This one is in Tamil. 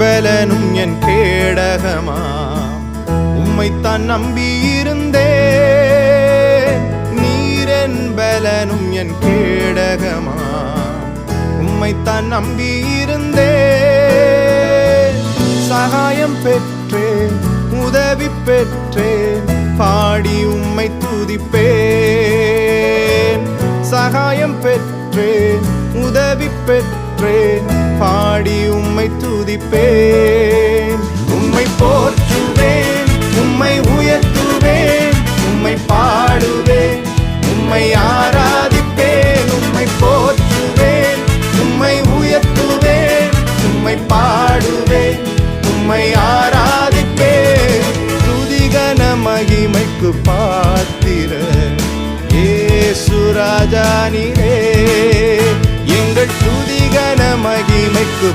பலனும் என் கேடகமா? உம்மைத்தான் நம்பியிருந்தே நீரன் பலனும் என் கேடகமா? உம்மைத்தான் நம்பியிருந்தே சகாயம் பெற்றேன் உதவி பெற்றேன் பாடி உம்மை துதிப்பேன். சகாயம் பெற்றேன் உதவி பெற்றேன் பாடி உம்மை துதிப்பேன். உம்மை போற்றுவேன் உம்மை உயர்த்துவேன் உம்மை பாடுவேன் உம்மை ஆராதிப்பேன் உம்மை போற்றுவேன் உம்மை உயர்த்துவேன் உம்மை பாடுவேன் உம்மை ஆராதிப்பேன். துதிகன மகிமைக்கு பாத்திர ஏசுராஜா நீரே